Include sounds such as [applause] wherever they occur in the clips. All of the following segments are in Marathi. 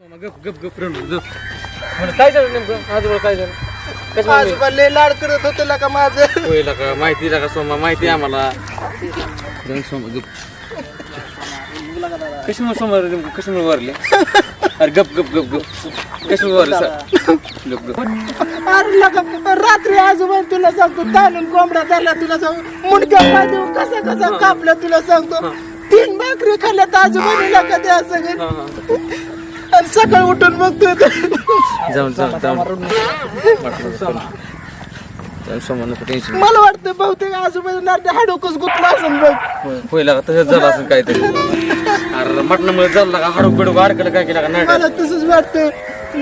गप गप गप रडू काय झालं नेमकं? आजोबा काय झालं? आजोबा लय लाड करत होते का माझं. होय का माहिती का सोमा माहिती आहे आम्हाला. जाऊन सोमा गप. कशामुळे नेमकं? कशामुळे वारले? अरे गप गप गप गप. कशामुळे वारले सा- गप गप. अरे लका रात्री आजोबा तुला सांगतो ताणून कोंबडा झाला तुला सांगतो मुंडक्या पाय देऊन कसा कसा कापला तुला सांगतो तीन भाकरी खाल्ल्यात आजोबाने लका त्या सगळे हा, हा. आणि सकाळी उठून बघतोय तर जाऊन जाऊन जाऊन. जाऊन सोमा नको टेन्शन मला वाटतं बहुतेक आजोबाच्या नाट्य हाडोकच गुतला असेल बघ. होय लागा तसंच झालं असं काहीतरी. अरे मटणामुळे झालं लागा हाडूक बिडूक अडकलं काय केलं का नाही मला तसंच वाटतं.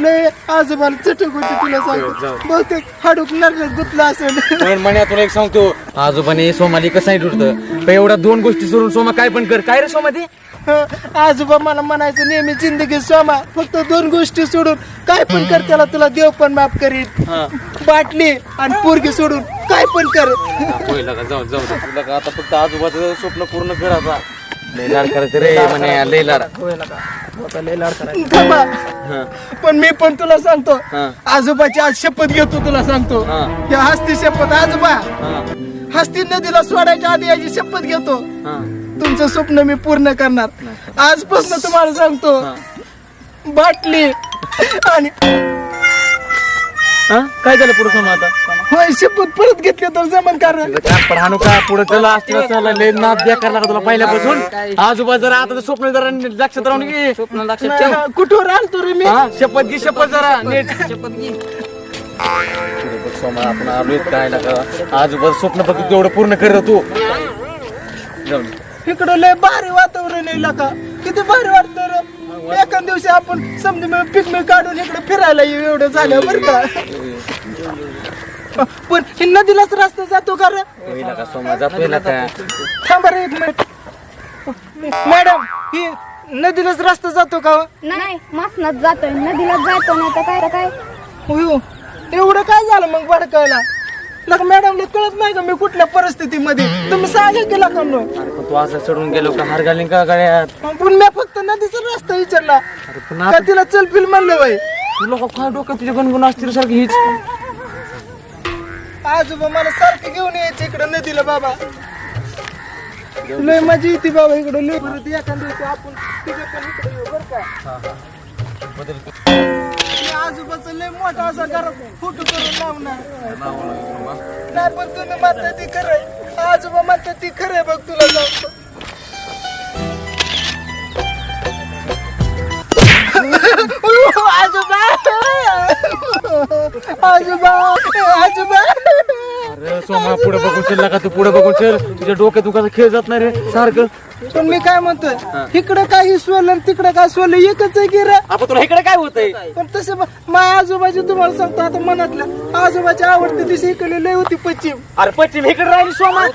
लय आजोबाला चटक होती तुला सांगतो बहुतेक हाडूक नाट्यात गुतला असेल. पण म्हणे तुला एक सांगतो. आजोबाने सोमाली कसं सांगितलं होतं का एवढ्या दोन गोष्टी सोडून सोमा काय पण कर. काय रे सोमा ते? हं, [laughs] आजोबा मला म्हणायचं नेहमी जिंदगी सोमा फक्त दोन गोष्टी सोडून काय पण कर त्याला तुला देव पण माफ करीत हा. बाटली आणि पोरगी सोडून काय पण कर. जाऊ जाऊ दे. तुला का आता फक्त आजोबाचं स्वप्न पूर्ण करायचं रे म्हणे थांबा. पण मी पण तुला सांगतो हा. आजोबाची आज शपथ घेतो तुला सांगतो. हा. या हस्ती शपथ आजोबा. हस्ती नदीला सोडायच्या आधी याची शपथ घेतो. हा. तुमचं स्वप्न मी पूर्ण करणार. आजपासून तुम्हाला सांगतो. बाटली आणि हा? काय झालं पुढे सोमा आता? होय शपथ परत घेतली तर जमन कारण. पण पुढे चला असतील चला लय नाद बेकार लागा तुला पहिल्यापासून. आजोबा जरा आता ते स्वप्न जरा नीट लक्षात राहून घे. स्वप्न लक्षात ठेव. कुठवर आलतो रे मी? हा शपथ घे शपथ जरा नीट. शपथ घे. आपण आलोय काय नका आजोबा स्वप्न फक्त तेवढं पूर्ण कर तू. जाऊन इकडं लय भारी वातावरण आहे का किती भारी वाटतं रे. एका दिवशी आपण समजा मी पिकनिक काढून इकडे फिरायला येऊ एवढं झालं बरं का. पण हे नदीलाच रस्ता जातो का रे? होईल का सोमा जातोय ना का थांबा रे एक मिनिट मॅडम ही नदीलाच रस्ता जातो का हो? नाही मासनात जातोय. नदीला जातो ना तर काय काय? हो एवढं काय झालं मग भडकायला? लग मॅडमला कळत नाही का मी कुठल्या परिस्थितीमध्ये? तुम्ही सांगा केला का नो अरे पण तू असं चढून गेलो का हार घालीन का गळ्यात? पण मी फक्त नदीचा रस्ता विचारला. अरे पण का आता तिला चल फिल म्हणलं बाई? तुला का काय डोकं तुझ्या गुणगुण असतील सारखी हीच. आजोबा मला सारखं घेऊन यायचं इकडं नदीला बाबा. लय मजा येते बाबा इकडं लय परत एखाद दिवशी आपण. तिघं पण इकडे येऊ बरं का. आजोबाचं लय मोठा असा घरात फोटो करून लावणार. नाही पण तुम्ही म्हणता ती खरंय आजोबा म्हणतात ती खरे बघ तुला जाऊ आजोबा आजोबा आजोबा सोमा पुढे बघून चल का तू पुढे बघून चल. तुझ्या डोक्यात तुका खेळ जात नाही रे सारखं. पण मी काय म्हणतोय इकडं काही सोलं तिकडं काय सोलं एकच आहे की रे? आपण तुला इकडे काय होतंय? पण तसे माझ्या आजोबाची तुम्हाला सांगतो आता मनातल्या आजोबाची आवडती दिशा इकडे लय होती पश्चिम. अरे पश्चिम इकडे राहिली सोमा.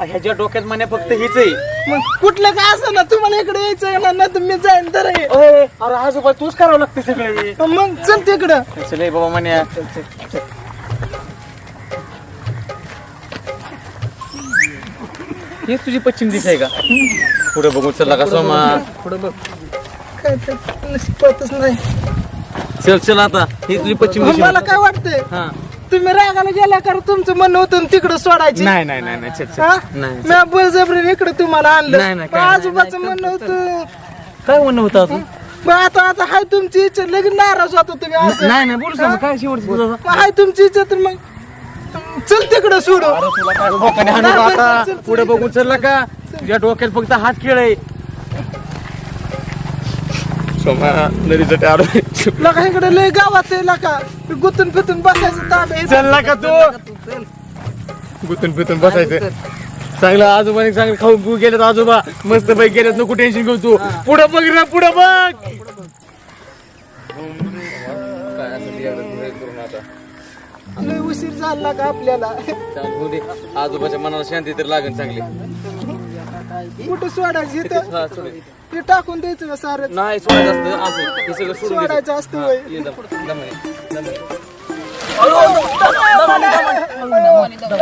ह्याच्या डोक्यात म्हणे फक्त हीच आहे. मग कुठलं काय असं ना तुम्हाला इकडे यायचं आहे ना मी जाईन तर आहे. अरे आजोबा तूच करावं लागते सगळे. मग चल तिकडं. चल बाबा म्हणे. हे तुझी पश्चिम दिशा आहे का? पुढे बघून चल का सोमा? पुढे बघ. काय ते नशिबातच नाही. चल चल आता. ही तुझी पश्चिम दिशा. मला काय वाटतंय? हा. तुम्ही रागाला गेला का तुमचं म्हणणं होतं तिकडं सोडायची. नाही नाही नाही नाही चल चल? नाही मी बळजबरीने इकडे तुम्हाला आणलं. नाही, काय नाही, आजोबाचं म्हणणं होतं. काय म्हणणं होतं अजून? मग आता आता हाय तुमची इच्छा. लगेच नाराज होता तुम्ही असं. नाही नाही बोल काय शेवटचं तुझं? मग हाय तुमची इच्छा तर मग चल तिकडं सोडू. तुला काय भोकाने हाणू का आता? पुढे बघून चल का? तुझ्या डोक्यात फक्त हात खेळ आहे. सोमा नदीचं लका इकडे लय गावात आहे लका. गुतून फितून बसायचं आहे. का तू? गुतून पितून बसायचं. चांगलं आजोबाने चांगलं खाऊन पिऊ गेलेत आजोबा. मस्त पैकी गेलेत नको टेन्शन घेऊ तू. पुढं बघ ना पुढं बघ. लय उशीर झाला का आपल्याला? आजोबाच्या मनाला शांती तर लागेल चांगली. कुठं सोडायचं इथं? हा, सोड. ते टाकून द्यायचं का सारं? नाही सोडायचं असतं असं. हे सगळं सोडून द्यायचं. सोडायचं असतं होय. ये दम.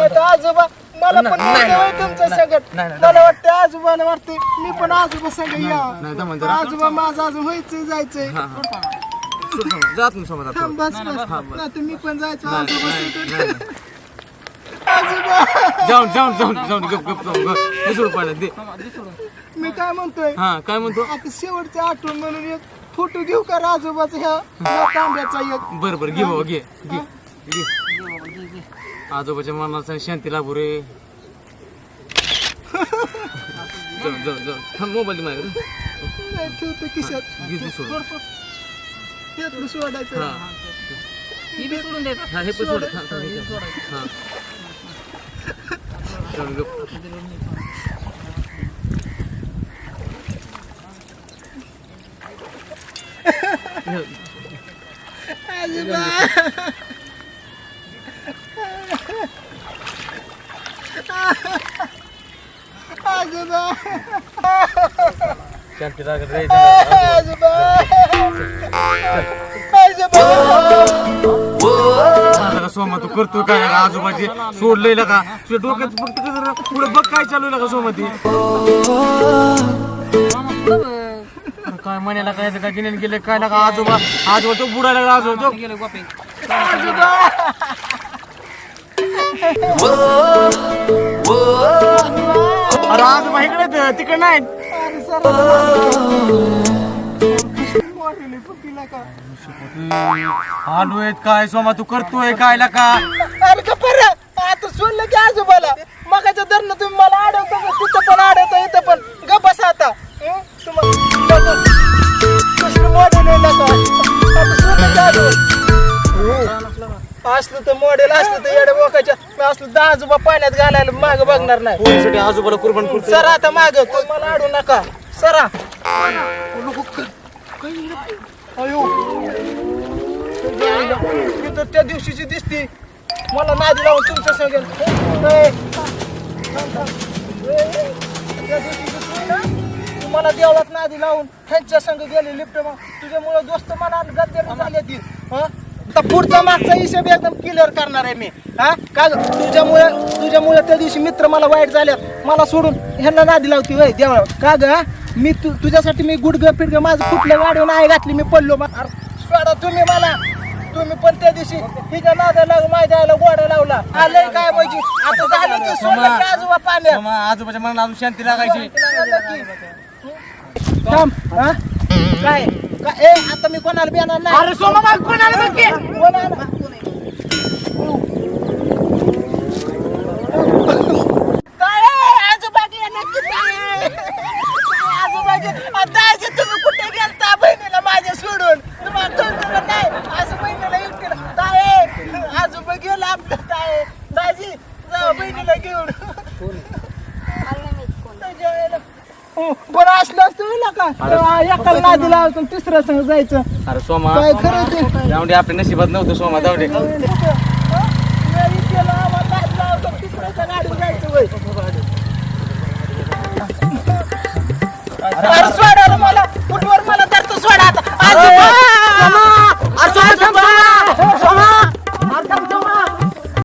आता आजोबा मला पण मला वाटतं आजोबाला वाटते मी पण आजोबा संग नाही, यावं जमन जरा. आजोबा माझं अजून व्हायचंय जायचंय. जा तुम्ही सोबत आता. थांब बस. मी पण जायचो नाही, आजोबा नाही, संगत नाही, नाही. आजोबा. जाऊन जाऊन जाऊन जाऊन गप गप जाऊन गप. दे. मी काय म्हणतोय? हा काय म्हणतो? आता शेवटची आठवण म्हणून एक फोटो घेऊ का आजोबाचा ह्या तांब्याचा एक. बर बर घे बाबा घे घे घे. आजोबाच्या मनाला शांती लाभू रे. [laughs] जाऊन जाऊन जाऊन. मोबाईल माझ्याकडे. नाही ठेवतो घे दे सोड त्यातलं सोडायचं हा हा हे पण सोड थांब, थांब, हे कर. हा जाऊन गप आजोबा आजोबा शांती लागत रे आजोबा! आजोबा! का सोमा तू करतो काय? का आजोबाची सोडलंय का तुझ्या डोक्यात फक्त पुढे बघ काय चालू आहे का सोमा ती काय म्हणायला काय काय गिन्यान गेलं काय ना का आजोबा? आजोबा तो बुडायला आजोबा तो. अरे आजोबा इकडे तिकडे नाही. आलो आहेत काय सोमा तू करतोय काय ना का? अरे का आता सोडलं की आजोबाला. मगाच्या धरणं तुम्ही मला अडवतो? तिथं पण अडवतो इथं पण. ग बसा आता. असलं तर मॉडेल असलं तर येड्या बोकाच्या. मी असलं दहा आजोबा पाण्यात घालायला माग बघणार नाही. पोरीसाठी आजोबाला कुर्बान सर आता माग. मला अडू नका. सरा अयो. मी तर त्या दिवशीची दिसती. मला नादी लावून तुमच्या संग ए, थांब, थांब. ए, त्या ना, तू मला देवळात नादी लावून ह्यांच्या संग गेले लिफ्ट मग तुझ्यामुळे दोस्त मला गद्दारी झाली ती. हं? आता पुढचा मागचा हिशोब एकदम क्लिअर करणार आहे मी. हा? का ग? तुझ्यामुळे तुझ्यामुळे त्या दिवशी मित्र मला वाईट झाल्यात. मला सोडून ह्यांना नादी लावती वय देवळा का ग मी तु तुझ्यासाठी मी गुडग फिडग माझं कुठलं गाडीवर नाही घातली मी पडलो मग सोडा तुम्ही मला. तुम्ही पण त्या दिवशी नादा लावून माझ्या आईला गोडा लावला. आलंय काय म्हणजे आता झालं की सोडलं की आजोबा पाण्यात? सोमा, आजोबाच्या मनाला अजून शांती लागायची. थांब हा? काय? काय ए आता मी कोणाला बेणार नाही? अरे सोमा कोणाला कोणाला काय आजोबा गेले नक्की काय? काय आजोबा गे- आ, दाजी तुम्ही कुठे गेलता बहिणीला माझ्या सोडून तुम्हाला कळतं नाही असं बहिणीला एकटीला काय आजोबा गेला आपलं काय दाजी जाऊ बहिणीला घेऊन. बरं असलं असतं ना का? एकाला नादी लावायचं तिसऱ्या संग जायचं. अरे सोमा काय खरं ते? जाऊन दे आपल्या नशिबात नव्हतं सोमा जाऊ दे.